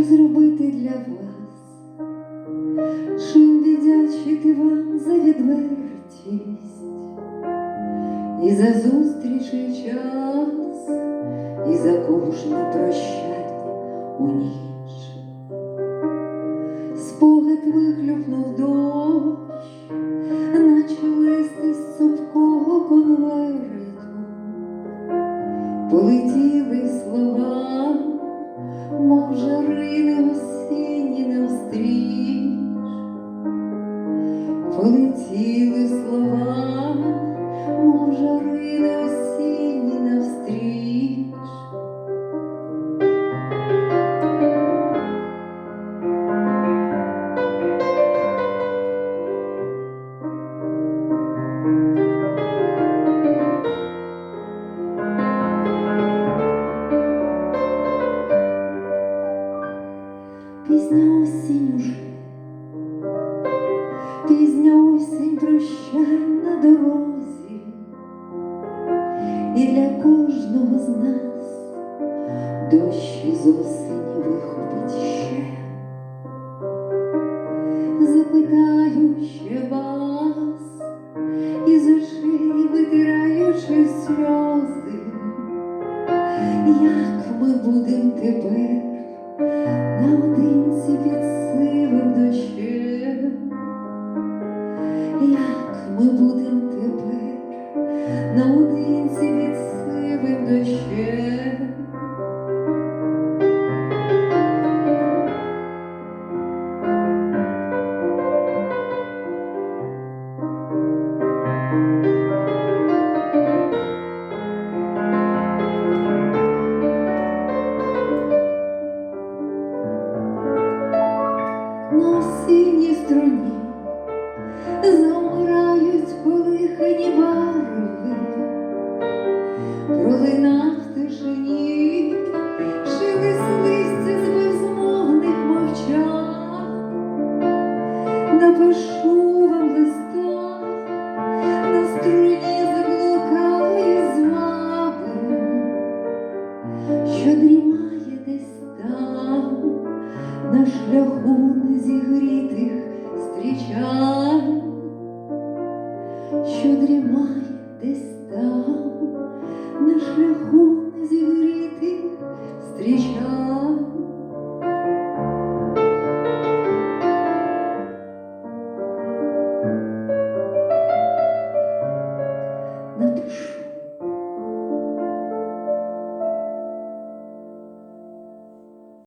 зробити для вас, чим віддячити вам за відвертість і за зустрічі час, і за кожне прощання у ніч. Спогад вихлюпнув дощ, наче листи з цупкого конверту. Полетіли слова, Полетіли прощань на дорозі, і для кожного з нас дощ із осені вихопить ще. Запитаю ще вас, із очей витираючи сльози, як ми будем тепер наодинці під сивим дощем, як ми будем тишині, шелест з безмовних мовчань, напишу вам листа. На струні заблукалої зваби, що дрімає десь там на шляху незігрітих стрічань, що дрімає десь там, стрічань.